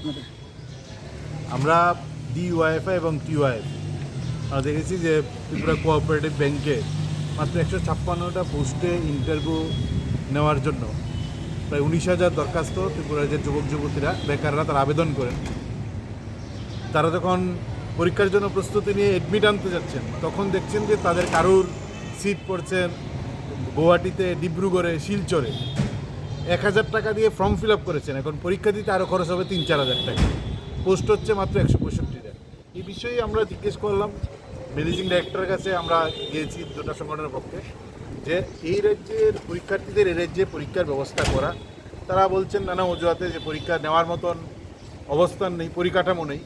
আপনাদের? আমরা ডিওয়াইএফআই এবং টিওয়াইএফ আমরা দেখেছি যে ত্রিপুরা কোঅপারেটিভ ব্যাংকে মাত্র একশো ছাপ্পান্নটা পোস্টে ইন্টারভিউ নেওয়ার জন্য প্রায় উনিশ হাজার দরখাস্ত ত্রিপুরার যে যুবক যুবতীরা, বেকাররা তারা আবেদন করেন। তারা যখন পরীক্ষার জন্য প্রস্তুতি নিয়ে এডমিট আনতে যাচ্ছেন, তখন দেখছেন যে তাদের কারুর সিট পড়ছেন গুয়াহাটিতে ডিব্রুগড়ে, শিলচরে। এক হাজার টাকা দিয়ে ফর্ম ফিল আপ করেছেন। এখন পরীক্ষা দিতে আরও খরচ হবে তিন, চার হাজার টাকা। পোস্ট হচ্ছে মাত্র একশো পঁয়ষট্টিটা এই বিষয়ে আমরা জিজ্ঞেস করলাম ম্যানেজিং ডাইরেক্টরের কাছে আমরা গিয়েছি দুটা সংগঠনের পক্ষে, যে এই রাজ্যের পরীক্ষার্থীদের, এই রাজ্যে পরীক্ষার ব্যবস্থা করা, তারা বলছেন নানা অজুহাতে যে পরীক্ষা নেওয়ার মতন অবস্থান নেই, পরিকাঠামো নেই।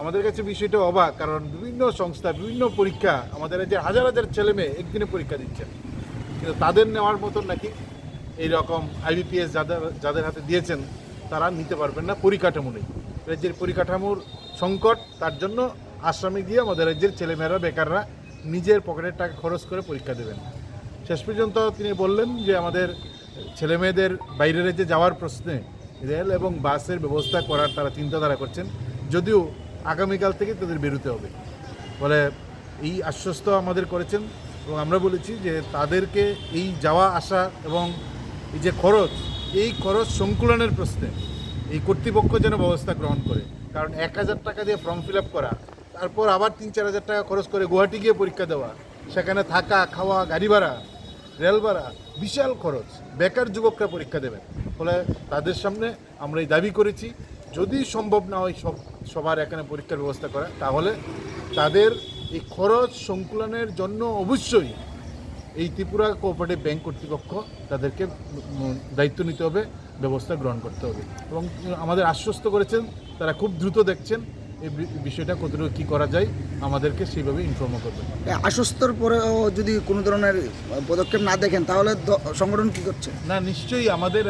আমাদের কাছে বিষয়টা অবাক, কারণ বিভিন্ন সংস্থা, বিভিন্ন পরীক্ষা আমাদের রাজ্যের হাজার হাজার ছেলে মেয়ে একদিনে পরীক্ষা দিচ্ছেন। কিন্তু তাদের নেওয়ার মতন নাকি এই রকম আইবিপিএস যাদের যাদের হাতে দিয়েছেন, তারা নিতে পারবেন না পরিকাঠামো নেই। রাজ্যের পরিকাঠামোর সংকট, তার জন্য আশ্রমে গিয়ে আমাদের রাজ্যের ছেলেমেয়েরা, বেকাররা নিজের পকেটের টাকা খরচ করে পরীক্ষা দেবেন। শেষ পর্যন্ত তিনি বললেন যে, আমাদের ছেলে মেয়েদের বাইরে রাজ্যে যাওয়ার প্রশ্নে রেল এবং বাসের ব্যবস্থা করার তারা চিন্তাধারা করছেন, যদিও আগামীকাল থেকে তাদের বেরোতে হবে। বলে এই আশ্বস্ত আমাদের করেছেন এবং আমরা বলেছি যে, তাদেরকে এই যাওয়া আসা এবং যে খরচ, এই খরচ সংকুলনের প্রশ্নে এই কর্তৃপক্ষ যেন ব্যবস্থা গ্রহণ করে। কারণ এক হাজার টাকা দিয়ে ফর্ম ফিল আপ করা, তারপর আবার তিন চার হাজার টাকা খরচ করে গুয়াহাটি গিয়ে পরীক্ষা দেওয়া, সেখানে থাকা, খাওয়া, গাড়ি ভাড়া, রেল ভাড়া, বিশাল খরচ। বেকার যুবকরা পরীক্ষা দেবেন। ফলে তাদের সামনে আমরা এই দাবি করেছি, যদি সম্ভব না হয় সব, সবার এখানে পরীক্ষার ব্যবস্থা করা, তাহলে তাদের এই খরচ সংকুলনের জন্য অবশ্যই এই ত্রিপুরা কোঅপারেটিভ ব্যাংক কর্তৃপক্ষ তাদেরকে দায়িত্ব নিতে হবে ব্যবস্থা গ্রহণ করতে হবে। এবং আমাদের আশ্বস্ত করেছেন তারা খুব দ্রুত দেখছেন এই বিষয়টা কতটুকু কী করা যায় আমাদেরকে সেইভাবে ইনফর্মও করবেন। আশ্বস্তর পরেও যদি কোনো ধরনের পদক্ষেপ না দেখেন তাহলে সংগঠন কী করছে? না নিশ্চয়ই আমাদের